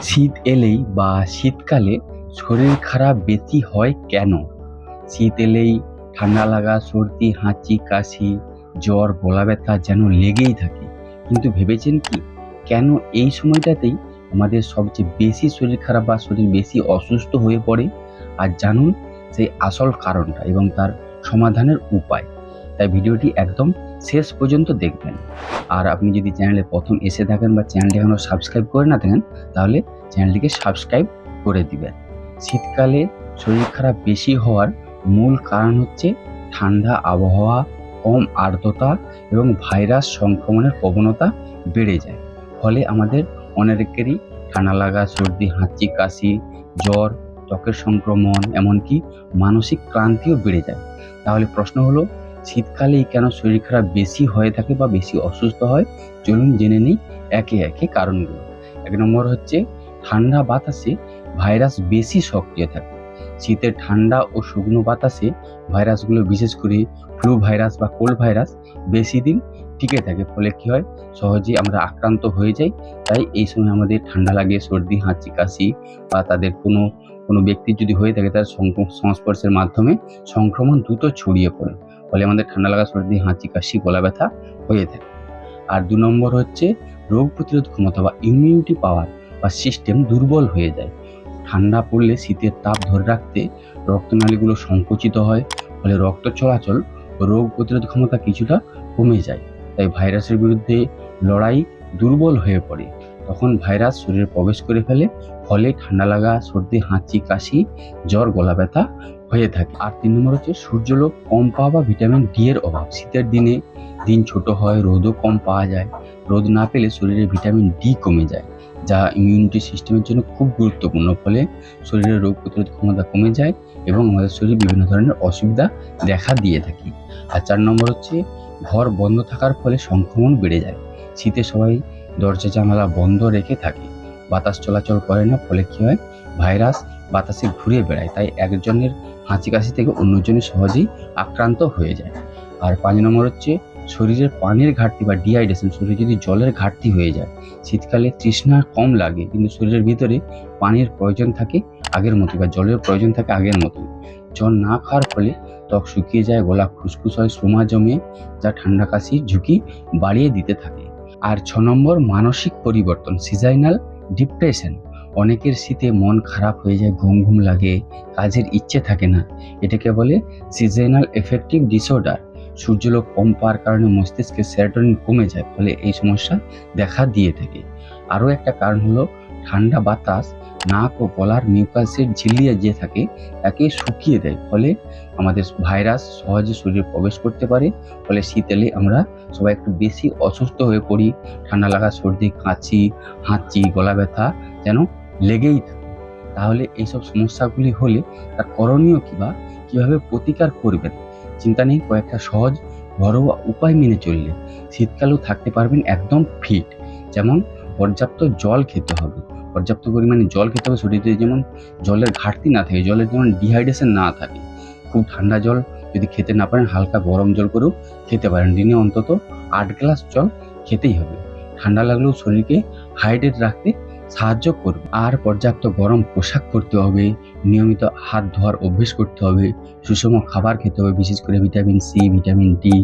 শীত এলেই বা শীতকালে শরীর খারাপ বেশি হয় কেন? শীত এলেই ঠান্ডা লাগা, সর্দি, হাঁচি, কাশি, জ্বর, গলা ব্যথা যেন লেগেই থাকে। কিন্তু ভেবেছেন কি? কেন এই সময়টাতেই আমাদের সবচেয়ে বেশি শরীর খারাপ বা শরীর বেশি অসুস্থ হয়ে পড়ে? আর জানুন সেই আসল কারণটা এবং তার সমাধানের উপায়। তাই ভিডিওটি একদম শেষ পর্যন্ত দেখবেন। আর আপনি যদি চ্যানেলে প্রথম এসে থাকেন বা চ্যানেলটি এখনও সাবস্ক্রাইব করে না থাকেন, তাহলে চ্যানেলটিকে সাবস্ক্রাইব করে দিবেন। শীতকালে শরীর খারাপ বেশি হওয়ার মূল কারণ হচ্ছে ঠান্ডা আবহাওয়া, কম আর্দ্রতা এবং ভাইরাস সংক্রমণের প্রবণতা বেড়ে যায়। ফলে আমাদের অনেকেরই ঠান্ডা লাগা, সর্দি, হাঁচি, কাশি, জ্বর, ত্বকের সংক্রমণ, এমনকি মানসিক ক্লান্তিও বেড়ে যায়। তাহলে প্রশ্ন হলো শীতকালেই কেন শরীর খারাপ বেশি হয়ে থাকে বা বেশি অসুস্থ হয়? চলুন জেনে নিই একে একে কারণগুলো। এক নম্বর হচ্ছে, ঠান্ডা বাতাসে ভাইরাস বেশি সক্রিয় থাকে। শীতে ঠান্ডা ও শুকনো বাতাসে ভাইরাসগুলো, বিশেষ করে ফ্লু ভাইরাস বা কোল্ড ভাইরাস, বেশি দিন টিকে থাকে। ফলে কী হয়? সহজেই আমরা আক্রান্ত হয়ে যাই। তাই এই সময় আমাদের ঠান্ডা লাগে, সর্দি, হাঁচি, কাশি বা তাদের কোনো কোনো ব্যক্তির যদি হয়ে থাকে, তার সংস্পর্শের মাধ্যমে সংক্রমণ দ্রুত ছড়িয়ে পড়ে। ফলে আমাদের ঠান্ডা লাগা সর্দি, হাঁচি, কাশি, গলা ব্যথা হয়ে থাকে। আর দু নম্বর হচ্ছে রোগ প্রতিরোধ ক্ষমতা বা ইমিউনিটি পাওয়ার বা সিস্টেম দুর্বল হয়ে যায়। ঠান্ডা পড়লে শীতের তাপ ধরে রাখতে রক্তনালীগুলো সংকুচিত হয়, ফলে রক্ত চলাচল রোগ প্রতিরোধ ক্ষমতা কিছুটা কমে যায়। তাই ভাইরাসের বিরুদ্ধে লড়াই দুর্বল হয়ে পড়ে। তখন ভাইরাস শরীরে প্রবেশ করে ফেলে, ফলে ঠান্ডা লাগা, সর্দি, হাঁচি, কাশি, জ্বর, গলা ব্যথা হয়ে থাকে। আর তিন নম্বর হচ্ছে সূর্যলোক কম পাওয়া বা ভিটামিন ডি এর অভাব। শীতের দিনে দিন ছোট হয়, রোদও কম পাওয়া যায়। রোদ না পেলে শরীরে ভিটামিন ডি কমে যায়, যা ইমিউনিটি সিস্টেমের জন্য খুব গুরুত্বপূর্ণ। ফলে শরীরের রোগ প্রতিরোধ ক্ষমতা কমে যায় এবং আমাদের শরীরে বিভিন্ন ধরনের অসুবিধা দেখা দিয়ে থাকে। আর চার নম্বর হচ্ছে ঘর বন্ধ থাকার ফলে সংক্রমণ বেড়ে যায়। শীতে সবাই দরজা জানালা বন্ধ রেখে থাকে। বাতাস চলাচল করে না, ফলে কী হয়? ভাইরাস বাতাসে ঘুরে বেড়ায়, তাই একজনের হাঁচি কাশি থেকে অন্যজনের সহজেই আক্রান্ত হয়ে যায়। আর পাঁচ নম্বর হচ্ছে, শরীরের পানির ঘাটতি বা ডিহাইড্রেশন শরীরে যদি জলের ঘাটতি হয়ে যায়, শীতকালে তৃষ্ণা কম লাগে, কিন্তু শরীরের ভিতরে পানির প্রয়োজন থাকে আগের মতো বা জলের প্রয়োজন থাকে আগের মতো জল না খাওয়ার ফলে ত্বক শুকিয়ে যায়, গলা খুসখুস হয়, সোমা জমে যা ঠান্ডা কাশির ঝুঁকি বাড়িয়ে দিতে থাকে। আর ছ নম্বর, মানসিক পরিবর্তন সিজাইনাল ডিপ্রেশন অনেকের শীতে মন খারাপ হয়ে যায়, ঘুম ঘুম লাগে, কাজের ইচ্ছে থাকে না। এটাকে বলে সিজনাল এফেক্টিভ ডিসঅর্ডার সূর্যলোক কম পাওয়ার কারণে মস্তিষ্কে সেরোটোনিন কমে যায়, ফলে এই সমস্যা দেখা দিয়ে থাকে। আরও একটা কারণ হলো ঠান্ডা বাতাস, নাক ও গলার মিউকাসের ঝিলিয়ে যে থাকে, তাকে শুকিয়ে দেয়। ফলে আমাদের ভাইরাস সহজে শরীরে প্রবেশ করতে পারে, ফলে শীত এলে আমরা সবাই একটু বেশি অসুস্থ হয়ে পড়ি। ঠান্ডা লাগা, সর্দি, কাঁচি, হাঁচি, গলা ব্যথা যেন লেগেই থাকে তাহলে এইসব সমস্যাগুলি হলে তার করণীয় কী বা? কীভাবে প্রতিকার করবেন? চিন্তা নেই, কয়েকটা সহজ, ঘরোয়া উপায় মেনে চললে শীতকালেও থাকতে পারবেন একদম ফিট। যেমন পর্যাপ্ত জল খেতে হবে। পর্যাপ্ত পরিমাণে জল খেতে হবে শরীরে যেমন জলের ঘাটতি না থাকে, জলের যেমন ডিহাইড্রেশন না থাকে। খুব ঠান্ডা জল যদি খেতে না পারেন, হালকা গরম জল করেও খেতে পারেন। দিনে অন্তত আট গ্লাস জল খেতেই হবে। ঠান্ডা লাগলেও শরীরকে হাইড্রেট রাখতে সাহায্য করবে। আর পর্যাপ্ত গরম পোশাক পরতে হবে, নিয়মিত হাত ধোয়ার অভ্যেস করতে হবে, সুষম খাবার খেতে হবে, বিশেষ করে ভিটামিন সি, ভিটামিন ডি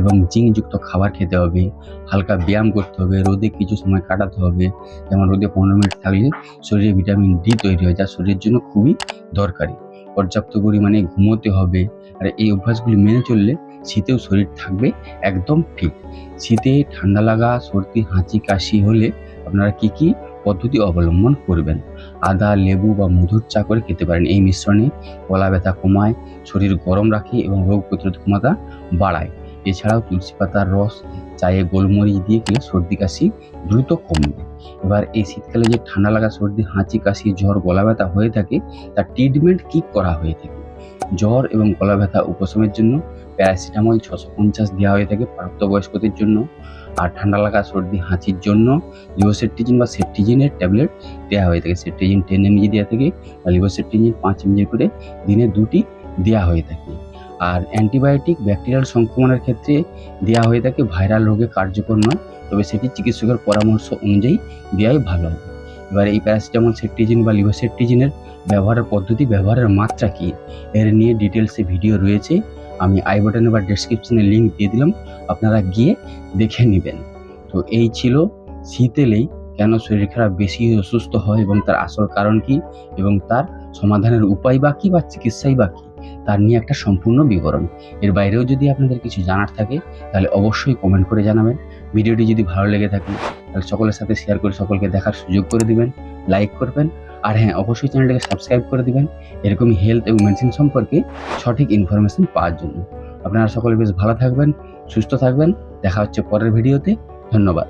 এবং জিঙ্কযুক্ত খাবার খেতে হবে, হালকা ব্যায়াম করতে হবে, রোদে কিছু সময় কাটাতে হবে, যেমন রোদে পনেরো মিনিট থাকলে শরীরে ভিটামিন ডি তৈরি হয়, যা শরীরের জন্য খুবই দরকারি। পর্যাপ্ত পরিমাণে ঘুমোতে হবে, আর এই অভ্যাসগুলি মেনে চললে শীতেও শরীর থাকবে একদম ফিট শীতে ঠান্ডা লাগা, সর্দি, হাঁচি, কাশি হলে আপনারা কি কি পদ্ধতি অবলম্বন করবেন? আদা, লেবু বা মধুর চা করে খেতে পারেন। এই মিশ্রণে গলা ব্যথা কমায়, শরীর গরম রাখে এবং রোগ প্রতিরোধ ক্ষমতা বাড়ায়। এছাড়াও তুলসী পাতার রস চায়ে গোলমরিচ দিয়ে খেলে সর্দি, কাশি দ্রুত কমবে। এবার এই শীতকালে যে ঠান্ডা লাগা, সর্দি, হাঁচি, কাশি, জ্বর, গলা ব্যথা হয়ে থাকে, তার ট্রিটমেন্ট কী করা হয়ে থাকে? জ্বর এবং গলা ব্যথা উপশমের জন্য প্যারাসিটামল ছশো পঞ্চাশ দেওয়া হয়ে থাকে প্রাপ্তবয়স্কদের জন্য। আর ঠান্ডা লাগা, সর্দি, হাঁচির জন্য লিভোসেট্রিজিন বা সেট্রিজিনের ট্যাবলেট দেওয়া হয়ে থাকে। সেট্রিজিন টেন এমজি দেওয়া থাকে বা লিভোসেট্রিজিন পাঁচ এমজি করে দিনে দুটি দেওয়া হয়ে থাকে। আর অ্যান্টিবায়োটিক ব্যাকটেরিয়াল সংক্রমণের ক্ষেত্রে দেওয়া হয়ে থাকে, ভাইরাল রোগে কার্যকর নয়, তবে সেটি চিকিৎসকের পরামর্শ অনুযায়ী দেওয়াই ভালো হবে। এবার এই প্যারাসিটামল সেট্রিজিন বা লিভোসেট্রিজিনের ব্যবহারের পদ্ধতি, ব্যবহারের মাত্রা কী? এর নিয়ে ডিটেলসে ভিডিও রয়েছে। আমি আই বাটনে বা ডেসক্রিপশনে লিঙ্ক দিয়ে দিলাম। আপনারা গিয়ে দেখে নেবেন। তো এই ছিল শীত এলেই কেন শরীর খারাপ বেশি অসুস্থ হয় এবং তার আসল কারণ কি এবং তার সমাধানের উপায় বা কী বা চিকিৎসাই বা কী, তার নিয়ে একটা সম্পূর্ণ বিবরণ। এর বাইরেও যদি আপনাদের কিছু জানার থাকে, তাহলে অবশ্যই কমেন্ট করে জানাবেন। ভিডিওটি যদি ভালো লেগে থাকে তাহলে সকলের সাথে শেয়ার করে সকলকে দেখার সুযোগ করে দিবেন লাইক করবেন, আর হ্যাঁ অবশ্যই চ্যানেলটাকে সাবস্ক্রাইব করে দিবেন। এরকমই হেলথ এবং মেডিসিন সম্পর্কে সঠিক ইনফরমেশন পাওয়ার জন্য। আপনারা সকলে বেশ ভালো থাকবেন, সুস্থ থাকবেন। দেখা হচ্ছে পরের ভিডিওতে ধন্যবাদ।